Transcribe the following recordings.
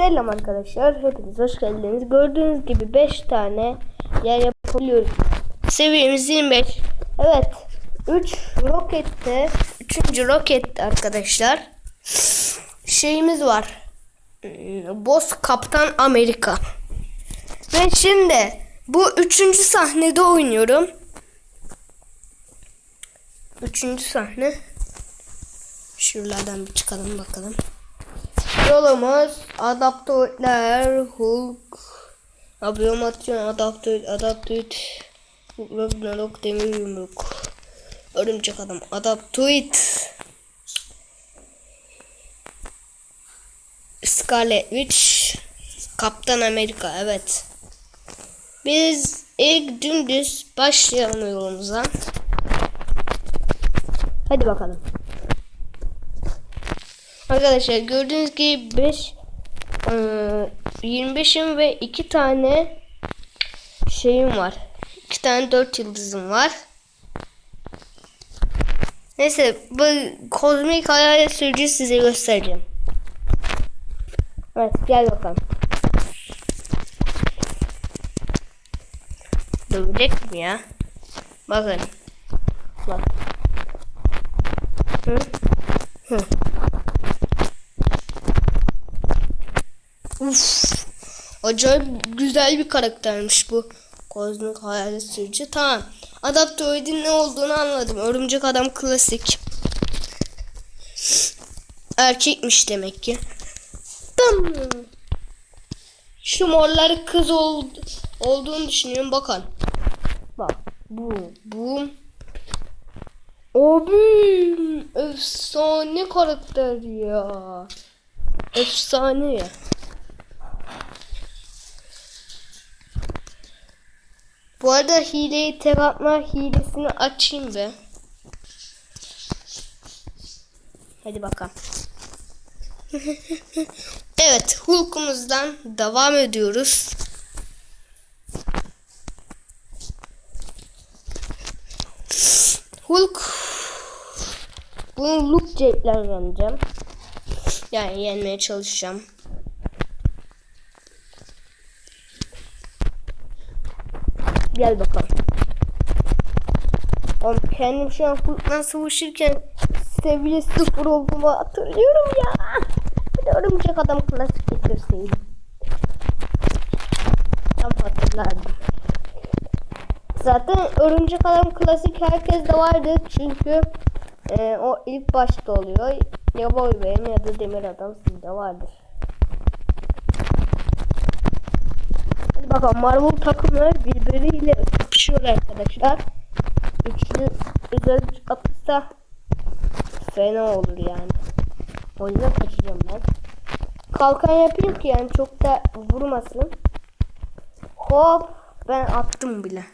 Selam arkadaşlar. Hepiniz hoş geldiniz. Gördüğünüz gibi 5 tane yer yapabiliyoruz. Seviyemiz 25. Evet. 3 rokette 3. roket arkadaşlar. Şeyimiz var. Hmm, Boss Kaptan Amerika. Ve şimdi bu üçüncü sahnede oynuyorum. Üçüncü sahne. Şuralardan bir çıkalım bakalım. Yolumuz adaptörler, Hulk, abiyomasyon, adaptör, adaptör, Ragnarok, demir yumruk, örümcek adam, adaptör, Scarlet Witch, Kaptan Amerika, evet. Biz ilk dümdüz başlayalım yolumuza. Hadi bakalım. Arkadaşlar gördüğünüz gibi 5 25'im ve 2 tane şeyim var. 2 tane 4 yıldızım var. Neyse bu kozmik hayalet sürücü size göstereceğim. Evet gel bakalım. Dövecek mi ya? Bakın. Bak. Hı? Hı. Acayip güzel bir karaktermiş bu. Kozmik hayalet sürücü. Tamam. Adaptoidin ne olduğunu anladım. Örümcek adam klasik. Erkekmiş demek ki. Tamam. Şu morları kız ol, olduğunu düşünüyorum. Bakın. Bak. Bu. Bu. Abi. Efsane karakter ya. Efsane ya. Bu arada hileyi tek atma hilesini açayım be. Hadi bakalım. evet Hulk'umuzdan devam ediyoruz. Hulk bunu Luke Jack'ler yeneceğim. Yani yenmeye çalışacağım. Gel bakalım. Oğlum kendim şu an Hulk'la savaşırken seviye sıfır olduğumu hatırlıyorum ya. Bir de örümcek adam klasik getirseydim. Tam hatırlardım. Zaten örümcek adam klasik herkes de vardı çünkü e, o ilk başta oluyor. Ya boy benim ya da demir adam sizde vardır. Bakalım Marvel takımı birbiriyle kapışıyor arkadaşlar. Üçlü özel atırsa fena olur yani. O yüzden kaçacağım ben. Kalkan yapayım ki yani çok da vurmasın. Hop ben attım bile.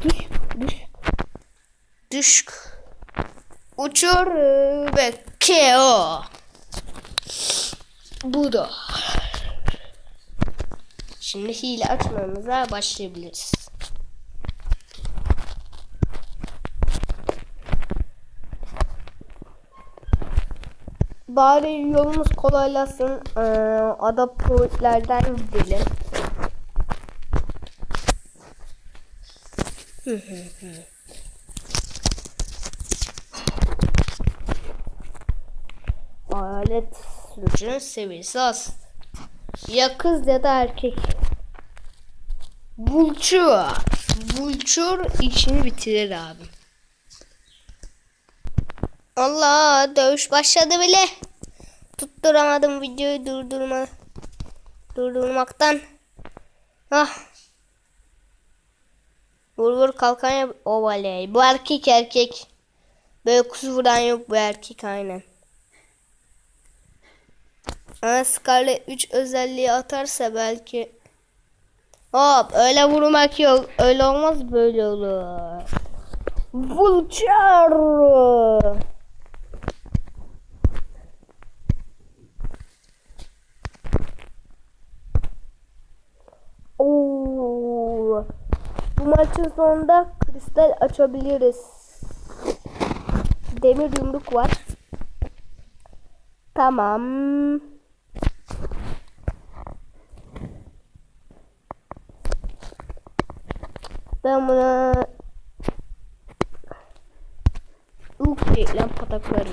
Düş düş. Düş. Uçur ve KO. Bu da. Şimdi hile açmamıza başlayabiliriz. Bari yolumuz kolaylasın. Ee, adaptörlerden gidelim. Alet sürücünün seviyesi az. Ya kız ya da erkek. Vulture. Vulture işini bitirir abi. Allah dövüş başladı bile. Tutturamadım videoyu durdurma durdurmaktan. Ah. Vur vur kalkan yap. Ovaley. Bu erkek erkek. Böyle kuzu vuran yok bu erkek aynen. Ama Scarlet 3 özelliği atarsa belki Hop öyle vurmak yok. Öyle olmaz böyle olur. Vulture. Oo. Bu maçın sonunda kristal açabiliriz. Demir yumruk var. Tamam. Ben buna Uk reklam pataklarım.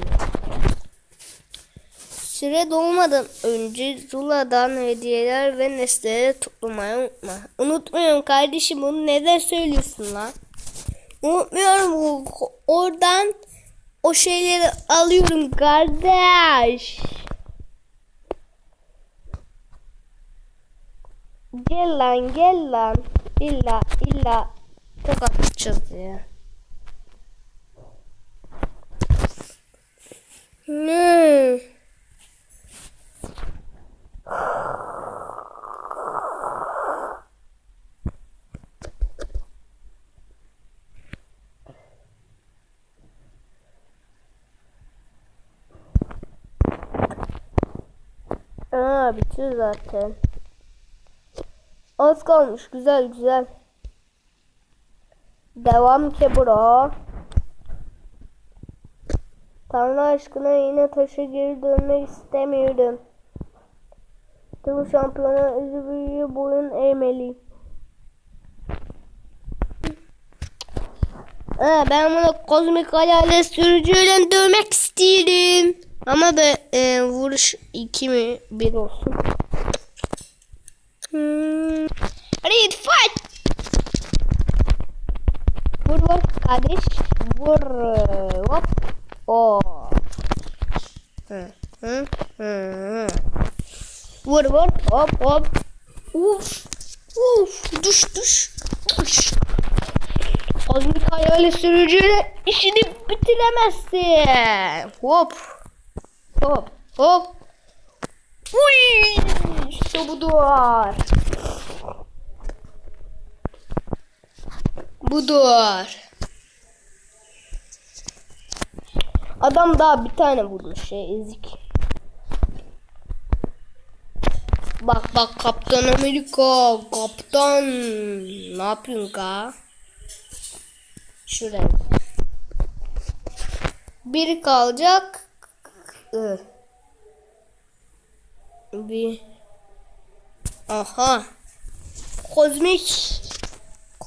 Süre dolmadan önce Zula'dan hediyeler ve nesneleri toplamayı unutma. Unutmuyorum kardeşim bunu neden söylüyorsun lan? Unutmuyorum. Oradan o şeyleri alıyorum kardeş. Gel lan gel lan. İlla illa çok atacağız ya. Ne? Aa bitiyor zaten. Az kalmış. Güzel güzel. Devam ki bro. Tanrı aşkına yine taşa geri dönmek istemiyorum. Tüm şampiyona üzü büyüğü boyun eğmeliyim. Ha, ben bunu kozmik hayalet sürücüyle dövmek isterim. Ama be e, vuruş 2 mi 1 olsun. Hmm. Hadi fight. Vur vur kardeş. Vur. Hop. O. Hı, hı, hı. Vur vur. Hop hop. Uf. Uf. Düş düş. Düş. Kozmik hayalet sürücüyle işini bitiremezsin. Hop. Hop. Hop. Uy. İşte budur. Budur. Adam daha bir tane vurmuş şey ezik. Bak bak Kaptan Amerika. Kaptan. Ne yapıyorsun ka? Şuraya. Biri kalacak. Bir. Aha. Kozmik.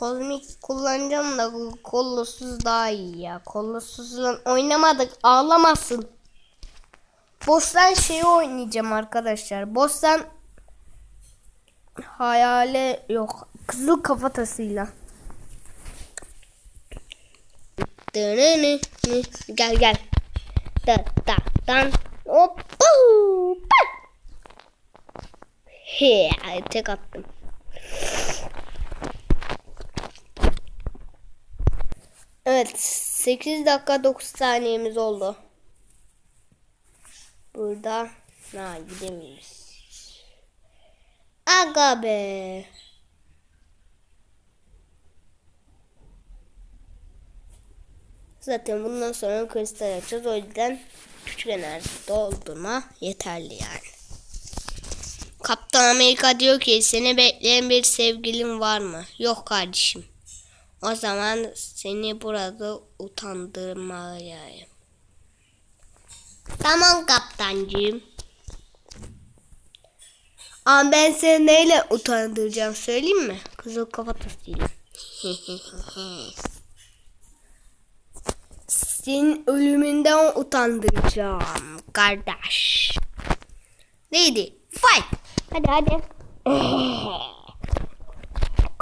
Kozmik kullanacağım da bu kollosuz daha iyi ya. Kollosuzla oynamadık. Ağlamasın. Boss'tan şeyi oynayacağım arkadaşlar. Boss'tan hayale yok. Kızıl kafatasıyla. Gel gel. Da da dan. Hop. He, tek attım. Evet, 8 dakika 9 saniyemiz oldu. Burada ha gidemeyiz. Aga be. Zaten bundan sonra kristal açacağız. O yüzden küçük enerji doldurma yeterli yani. Kaptan Amerika diyor ki seni bekleyen bir sevgilin var mı? Yok kardeşim. O zaman seni burada utandırmalıyım. Tamam kaptancığım. Ama ben seni neyle utandıracağım söyleyeyim mi? Kızıl kafatasıyla. Senin ölümünden utandıracağım kardeş. Neydi? Fight. Hadi hadi.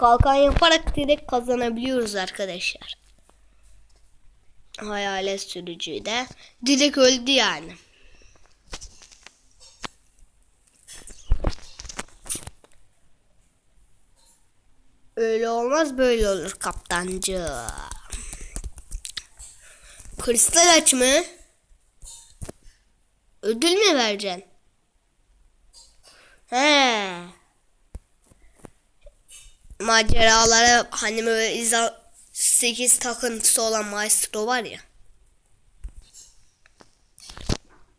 Kalkan yaparak direkt kazanabiliyoruz arkadaşlar. Hayalet sürücüyü de direkt öldü yani. Öyle olmaz böyle olur kaptancı. Kristal aç mı? Ödül mü vereceksin? He. Maceralara hani böyle izah 8 takıntısı olan maestro var ya.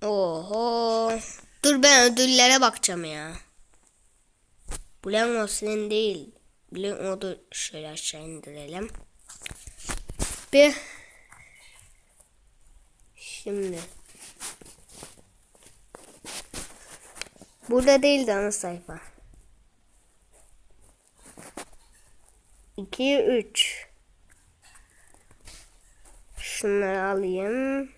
Oho. Dur ben ödüllere bakacağım ya. Blanco senin değil. Blanco'du şöyle aşağı indirelim. Bir. Şimdi. Burada değil de ana sayfa. 2, 3. Şunları alayım.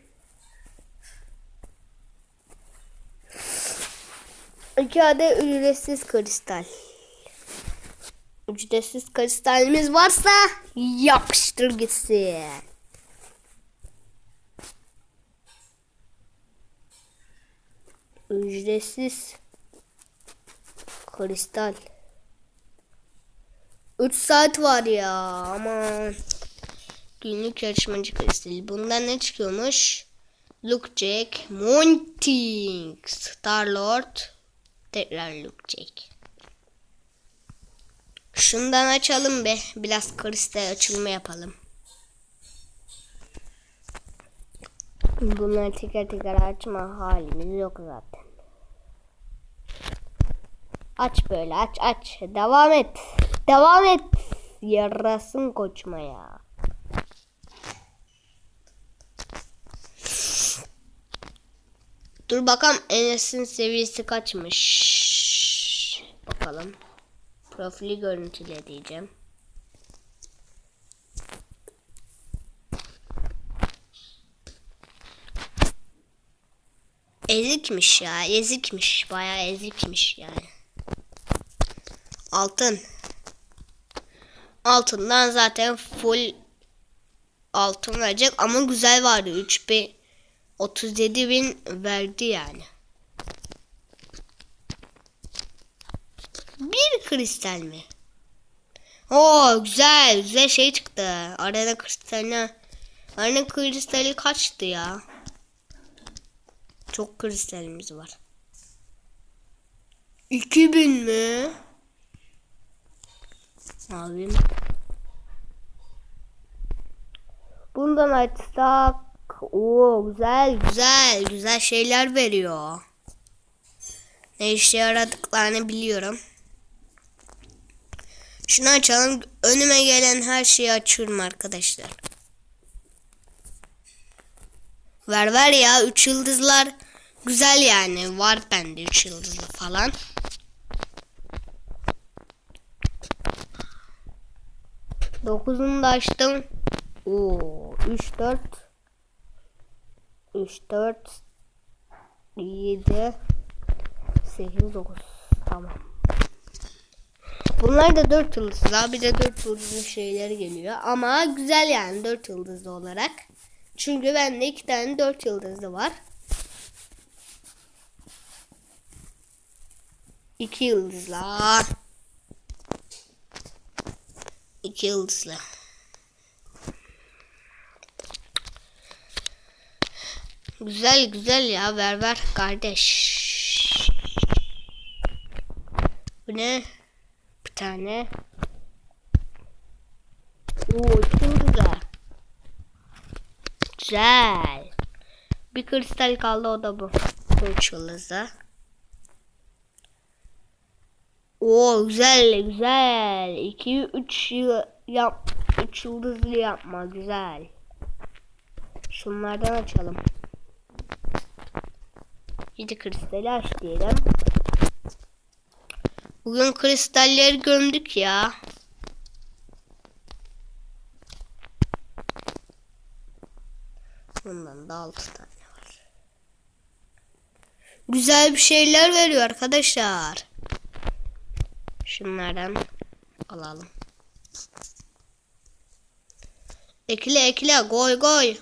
2 adet ücretsiz kristal. Ücretsiz kristalimiz varsa yapıştır gitsin. Ücretsiz kristal. 3 saat var ya aman. Günlük yarışmacı kristali. Bundan ne çıkıyormuş? Luke Jack, Monting, Star Lord, tekrar Luke Jack. Şundan açalım be. Biraz kristal açılma yapalım. Bunları teker teker açma halimiz yok zaten. Aç böyle aç aç. Devam et. Devam et. Yarasın koçmaya. Dur bakalım Enes'in seviyesi kaçmış. Bakalım. Profili görüntüle diyeceğim. Ezikmiş ya. Ezikmiş. Bayağı ezikmiş yani. Altın. Altından zaten full altın verecek ama güzel vardı. 3000 37 bin verdi yani. Bir kristal mi? Oo güzel güzel şey çıktı. Arena kristaline Arena kristali kaçtı ya? Çok kristalimiz var. 2000 mi? Abim. Bundan açsak Oo güzel güzel güzel şeyler veriyor. Ne işe yaradıklarını biliyorum. Şunu açalım. Önüme gelen her şeyi açıyorum arkadaşlar. Ver ver ya 3 yıldızlar güzel yani. Var bende 3 yıldızlı falan. Dokuzunu da açtım. Oo 3 4 3 4 7 8 9 tamam. Bunlar da 4 yıldızlı. Bir de 4 yıldızlı şeyler geliyor. Ama güzel yani 4 yıldızlı olarak. Çünkü bende 2 tane 4 yıldızlı var. 2 yıldızlı. 2 yıldızlı. Güzel güzel ya ver ver kardeş. Bu ne? Bir tane. Oo çok güzel. Güzel. Bir kristal kaldı o da bu. Üç yıldızda. Oo güzel güzel. 2 3 yıl yap 3 yıldızlı yapma güzel. Şunlardan açalım. 7 kristali aç diyelim. Bugün kristalleri gömdük ya. Bundan da 6 tane var. Güzel bir şeyler veriyor arkadaşlar. Şunlardan alalım. Ekle ekle goy goy.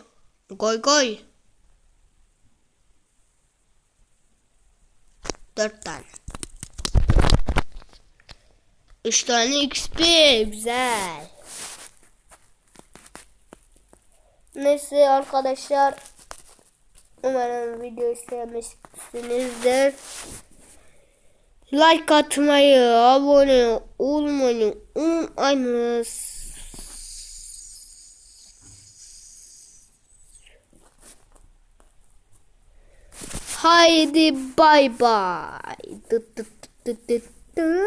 Goy goy. Dört tane. Üç tane XP. Güzel. Neyse arkadaşlar. Umarım video sevmişsinizdir. Like atmayı, abone olmayı unutmayınız. Haydi bay bay. Dı dı dı dı dı.